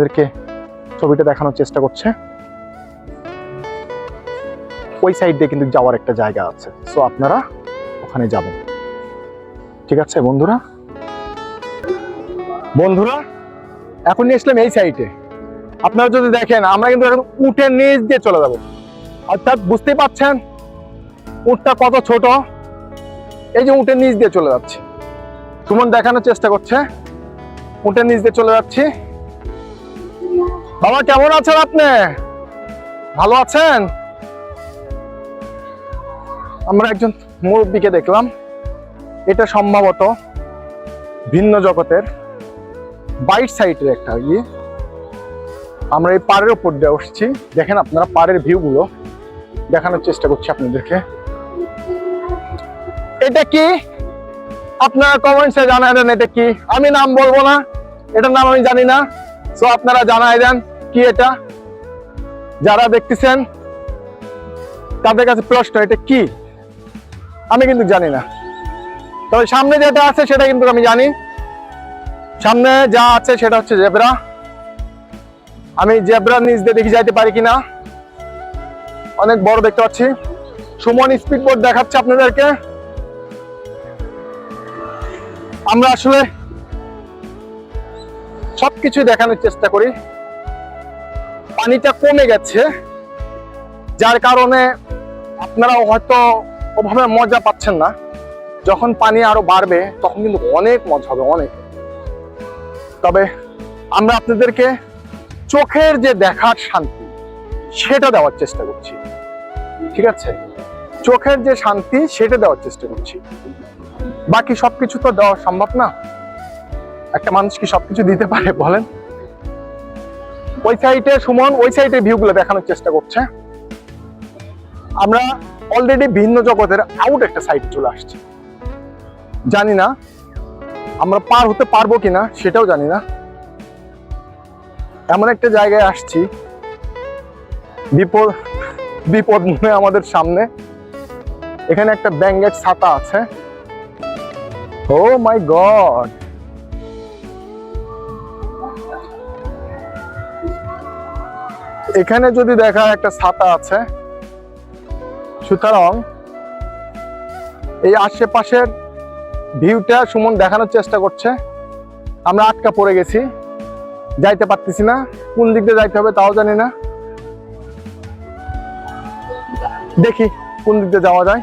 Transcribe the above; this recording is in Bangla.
আপনাদেরকে ছবিটা দেখানোর চেষ্টা করছে। ওই সাইড দিয়ে কিন্তু যাওয়ার একটা জায়গা আছে। সো আপনারা ওখানে যাবেন। ঠিক আছে, বন্ধুরা? বন্ধুরা, এখন নিয়ে আসলাম এই সাইডে আপনারা যদি দেখেন, আমরা কিন্তু এখন উঠের নিচ দিয়ে চলে যাব। অর্থাৎ বুঝতেই পাচ্ছেন, উটটা কত ছোট? এই যে উটের নিচ দিয়ে চলে যাচ্ছে। সুমন দেখানোর চেষ্টা করছে। উটের নিচ দিয়ে চলে যাচ্ছি। বাবা, কেমন আছেন আপনি? ভালো আছেন? আমরা একজন মুরব্বীকে দেখলাম। এটা সম্ভবত ভিন্ন জগতের বাইট সাইডের একটা ইয়ে আমরা এই পাড়ের উপর দিয়ে উঠছি দেখেন আপনারা পাড়ের ভিউগুলো। দেখানোর চেষ্টা করছি আপনাদেরকে। এটা কি? আপনারা কমেন্টসে জানাই দেন এটা কি। আমি নাম বলব না। এটার নাম আমি জানি না। সো আপনারা জানাই দেন কি এটা? যারা দেখতেছেন, তাদের কাছে প্রশ্ন, এটা কি? আমি কিন্তু জানি না। তবে সামনে যেটা আছে, সেটা কিন্তু আমি জানি। সামনে যা আছে, সেটা হচ্ছে জেব্রা। আমি জেব্রা নিচ দিয়ে দেখি যাইতে পারি কিনা? অনেক বড় দেখতে পাচ্ছি। সুমন স্পিড বোর্ড দেখাচ্ছে আপনাদেরকে। আমরা আসলে সবকিছু দেখানোর চেষ্টা করি। পানিটা কমে গেছে, যার কারণে আপনারা হয়তো ওভাবে মজা পাচ্ছেন না। যখন পানি আরও বাড়বে, তখন কিন্তু অনেক মজা হবে, অনেক। তবে আমরা আপনাদেরকে চোখের যে দেখার শান্তি, সেটা দেওয়ার চেষ্টা করছি। ঠিক আছে? চোখের যে শান্তি, সেটা দেওয়ার চেষ্টা করছি। বাকি সবকিছু তো দেওয়া সম্ভব না। একটা মানুষ কি সবকিছু দিতে পারে, বলেন? ওই সাইডে সুমন, ওই সাইডে ভিউগুলো দেখানোর চেষ্টা করছে। আমরা অলরেডি ভিন্ন জগতের আউট একটা সাইড চলে আসছি। জানি না আমরা পার হতে পারব কিনা, সেটাও জানি না। এমন একটা জায়গায় আসছি, বিপদ বিপদ মনে আমাদের সামনে। এখানে একটা ব্যাঙ্গের ছাতা আছে। ও মাই গড এখানে যদি দেখা একটা ছাতা আছে, সুতরাং এই আশেপাশের ভিউটা সুমন দেখানোর চেষ্টা করছে। আমরা আটকা পড়ে গেছি, যাইতে পারতেছি না, কোন দিক দিয়ে যাইতে হবে তাও জানি না। দেখি কোন দিক দিয়ে যাওয়া যায়।